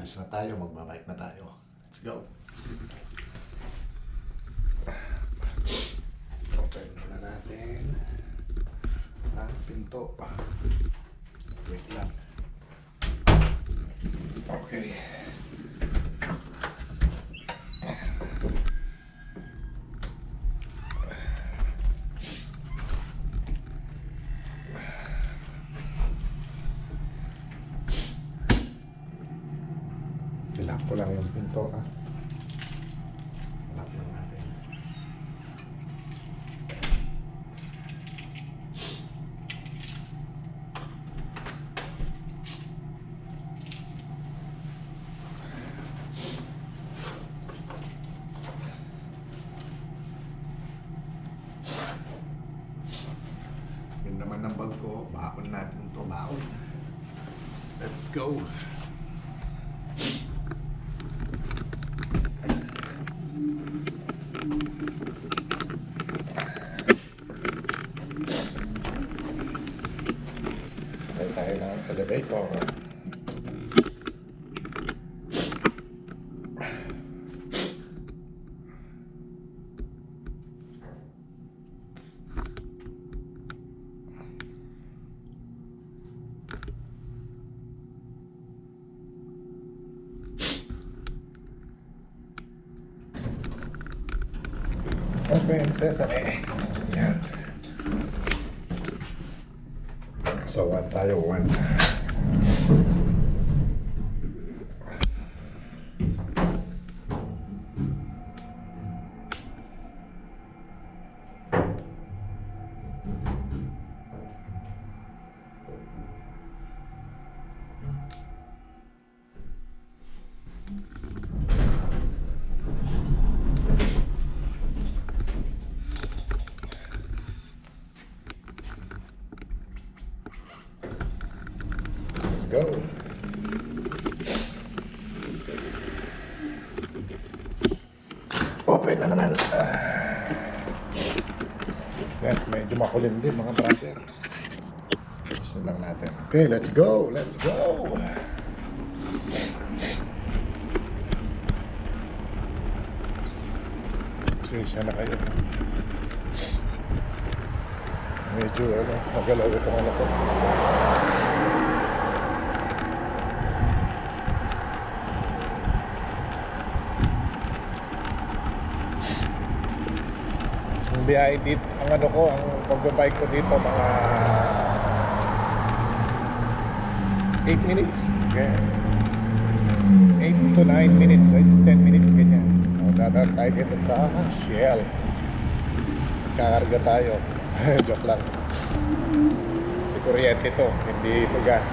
Alis na tayo. Magbabike na tayo. Let's go. Open muna natin ang pinto. Wait lang. Okay. Lock ko lang yung pinto ah. Lock lang natin. Yun naman ang bag ko. Baon natin to baon. Let's go. Sakay tayo ng elevator. Open sesame. Yan. So, one tayo, one. Naman. Ah. Yan, medyo makulim din mga brother. Gusto lang natin. Okay, let's go. Let's go. Pasensya na kayo. Medyo ano, magalaw itong ano ko. Biyahe dito, ang ano ko, ang pagbabike ko dito, mga 8 minutes. Okay. 8 to 9 minutes, 8 to 10 minutes, ganyan. O, dadaan tayo dito sa Shell. Kakarga tayo. Joke lang. Hindi kuryente to, hindi ito gas.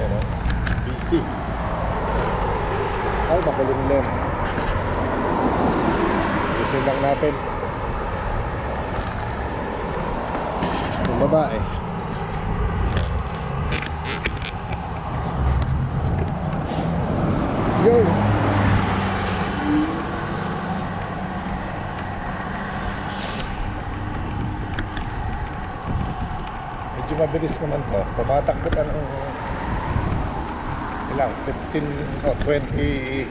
Yan o. Busy. Ay, makulimlim. Gusto lang natin. Bumaba eh. Yo! Medyo mabilis naman to. Tumatakbo ka ng ilang 15 o 20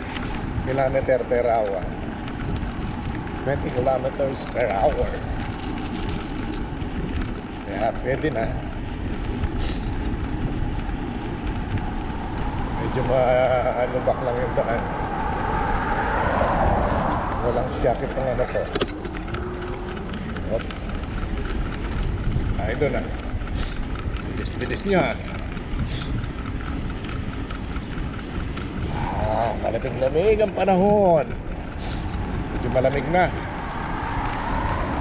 kilometer per hour. 20 kilometers per hour. Kaya pwede na. Medyo ma-anubak lang yung daan. Walang shock itong ano to. Hop. Ay, doon na. Bilis-bilis nyo ha. Ah, malamig-lamig ang panahon. Malamig na.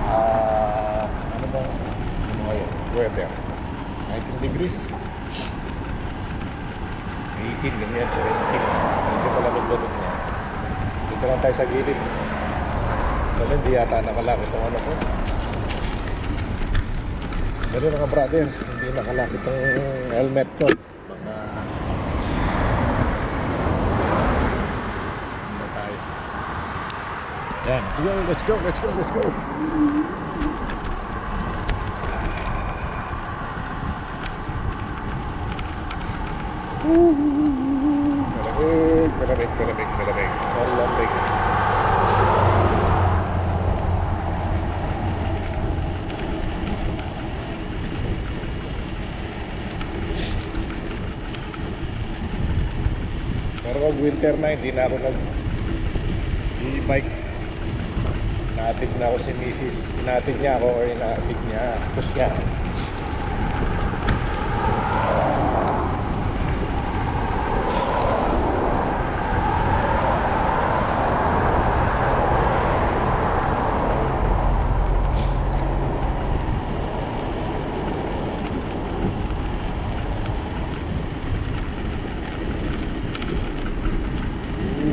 Ah, ano bang ano ngayon? Weather. 19 degrees. 18, ganyan, 17. Medyo malamig-lamig na. Dito lang tayo sa gilid. Pero hindi yata nakalak itong ano ko. Pero mga brother, hindi nakalak itong helmet ko. Yan, let's go, let's go, let's go, let's go. Winter na, hindi na e-bike. Inaatid na ako si Mrs. Inaatid niya ako or inaatid niya ako siya.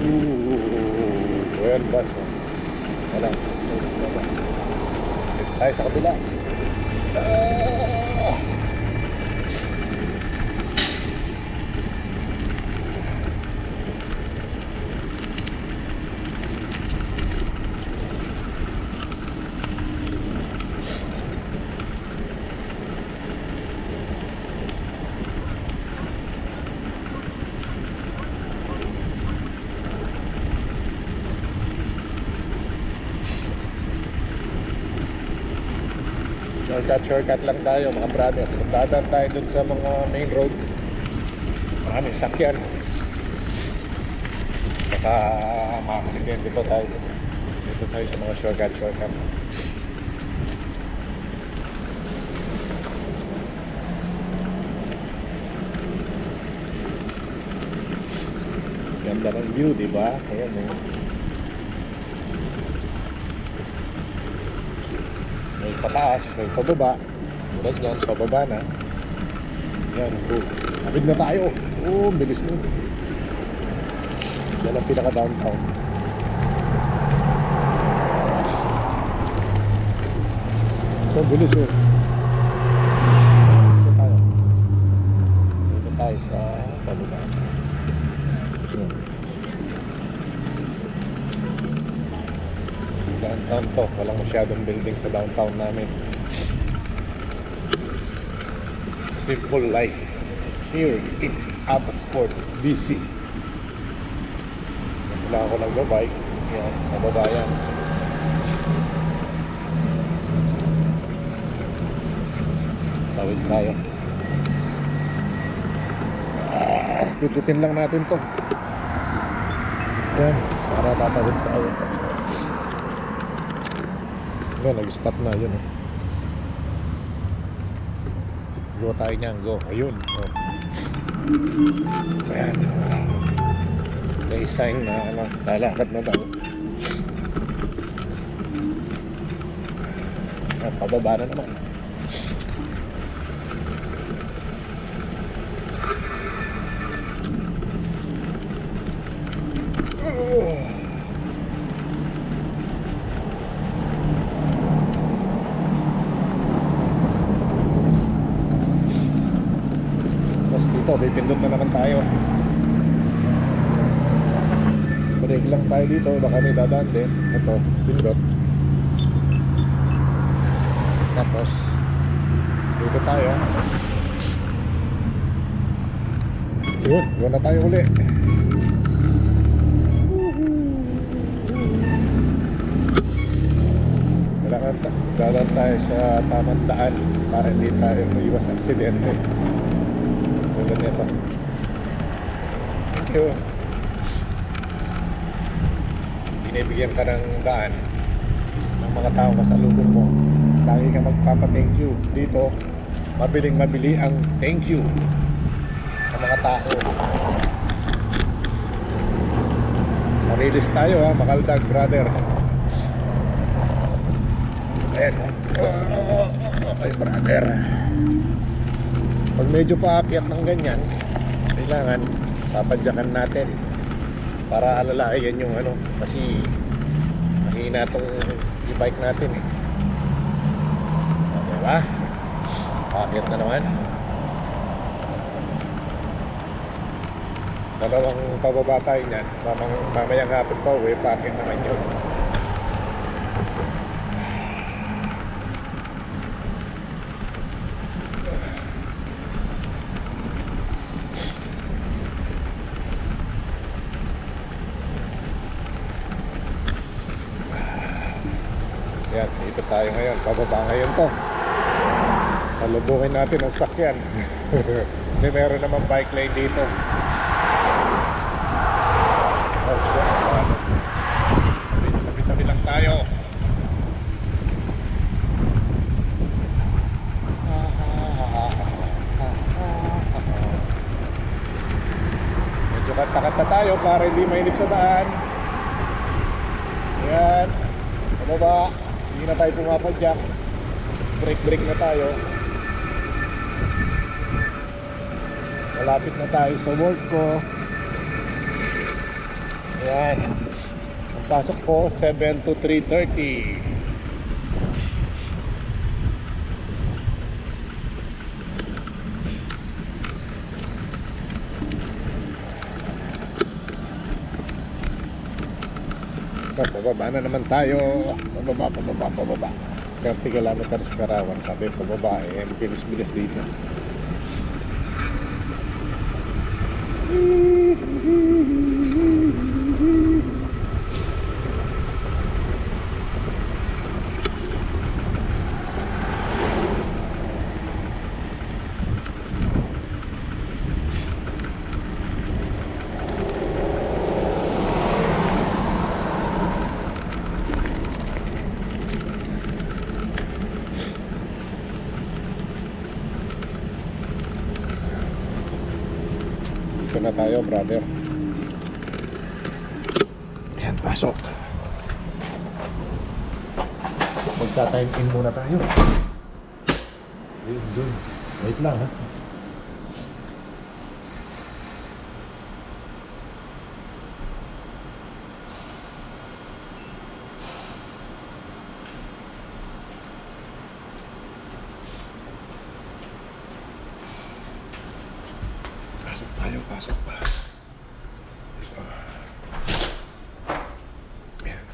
Ooh, ayan bus. oh. Wala. Wala bus. Dito tayo sa kabila. Ah! Shortcut, shortcut lang tayo mga brother. Dadaan tayo dun sa mga main road. Maraming sakyan. Baka ma-accidente pa tayo. Dito tayo sa mga shortcut, shortcut. Ganda ng view, di ba? Ayan eh. May pataas, may pababa. Tulad yan, pababa na. Yan, oh. Abid na tayo. Oh, ang bilis nun. Yan ang pinaka-downtown. So, bilis oh. Dito tayo. Dito tayo sa pababa. Yan. Downtown to. Walang masyadong building sa downtown namin. Simple life. Here in Abbotsford, BC. Wala ako nagbabike. Yan, kababayan. Tawid tayo. Ah, Tututin lang natin to. Yan, para tatawid tayo. Yan, nag-stop na yun. Eh. Go tayo niyan, go. Ayun. Oh. Ayan. May sign na ano, lalakad na daw. Pababa na naman. Oh. Tapos dito, pipindot na naman tayo. Break lang tayo dito, baka may dadaan din. Ito, pindot. Tapos, dito tayo. Yun, yun na tayo uli. Kailangan dadaan tayo sa tamang daan para hindi tayo maiwas aksidente. Tulad nito. Thank. Binibigyan ka ng daan ng mga tao kasalubong mo. Lagi ka magpapa-thank you. Dito, mabiling mabili ang thank you sa mga tao. Sarilis tayo ha, makaldag brother. Ayan. Ay brother. Pag medyo paakyat ng ganyan, kailangan papadyakan natin para alalayan yung ano kasi mahina tong e-bike natin eh. O, diba? Paakyat na naman. Dalawang pababa tayo. Mamang, mamayang hapon pa uwi, paakyat naman yun. tayo ngayon. Bababa ngayon to. Salubungin natin ang sakyan. Hindi, meron naman bike lane dito. Oh, shit. Ano? Tabi- Tabi-tabi lang tayo. Medyo kanta-kanta tayo para hindi mainip sa daan. Ayan. Pababa. Hindi na tayo pumapadyak. Break-break na tayo. Malapit na tayo sa work ko. Ayan. Ang pasok ko, 7 to 3.30. Pababa na naman tayo. Pababa, pababa, pababa. 30 kilometers per hour. Sabi pababa eh. Ang bilis-bilis dito. Dito na tayo, brother. Ayan, pasok. Magta-time in muna tayo. Ayun, dun. Wait lang, ha? Pasok tayo, pasok pa. Ito. Ayan.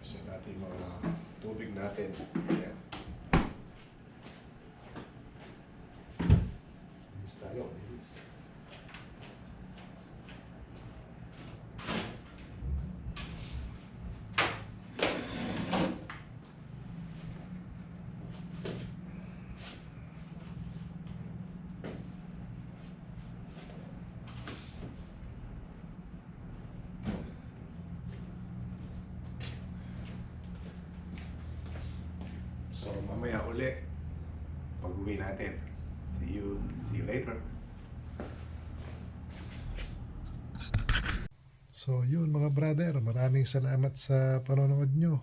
Gusto natin yung mga tubig natin. Ayan. Bilis tayo, bilis. So mamaya uli, pag uwi natin. See you, see you later. So yun mga brother, maraming salamat sa panonood nyo.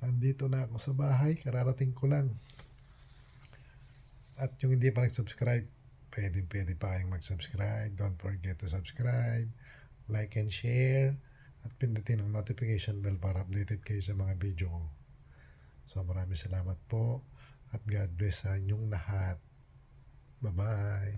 Andito na ako sa bahay, kararating ko lang. At yung hindi pa nag-subscribe, pwede pwede pa kayong mag-subscribe. Don't forget to subscribe, like and share, at pindutin ang notification bell para updated kayo sa mga video ko. So maraming salamat po at God bless sa inyong lahat. Bye-bye.